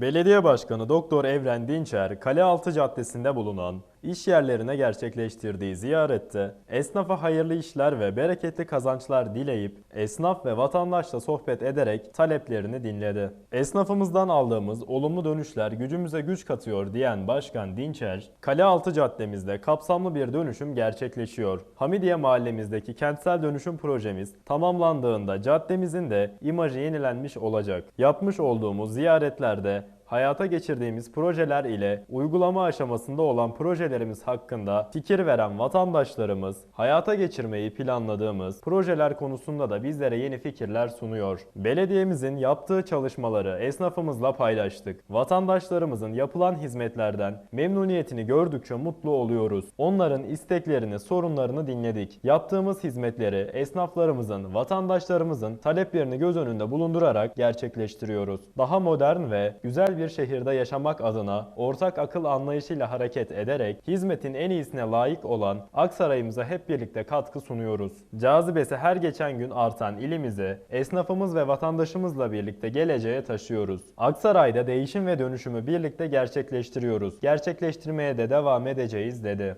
Belediye Başkanı Doktor Evren Dinçer, Kalealtı Caddesi'nde bulunan iş yerlerine gerçekleştirdiği ziyarette esnafa hayırlı işler ve bereketli kazançlar dileyip esnaf ve vatandaşla sohbet ederek taleplerini dinledi. Esnafımızdan aldığımız olumlu dönüşler gücümüze güç katıyor diyen Başkan Dinçer, Kalealtı Caddemizde kapsamlı bir dönüşüm gerçekleşiyor. Hamidiye mahallemizdeki kentsel dönüşüm projemiz tamamlandığında caddemizin de imajı yenilenmiş olacak. Yapmış olduğumuz ziyaretlerde hayata geçirdiğimiz projeler ile uygulama aşamasında olan projelerimiz hakkında fikir veren vatandaşlarımız, hayata geçirmeyi planladığımız projeler konusunda da bizlere yeni fikirler sunuyor. Belediyemizin yaptığı çalışmaları esnafımızla paylaştık. Vatandaşlarımızın yapılan hizmetlerden memnuniyetini gördükçe mutlu oluyoruz. Onların isteklerini, sorunlarını dinledik. Yaptığımız hizmetleri esnaflarımızın, vatandaşlarımızın taleplerini göz önünde bulundurarak gerçekleştiriyoruz. Daha modern ve güzel bir şehirde yaşamak adına ortak akıl anlayışıyla hareket ederek hizmetin en iyisine layık olan Aksaray'ımıza hep birlikte katkı sunuyoruz. Cazibesi her geçen gün artan ilimizi esnafımız ve vatandaşımızla birlikte geleceğe taşıyoruz. Aksaray'da değişim ve dönüşümü birlikte gerçekleştiriyoruz. Gerçekleştirmeye de devam edeceğiz dedi.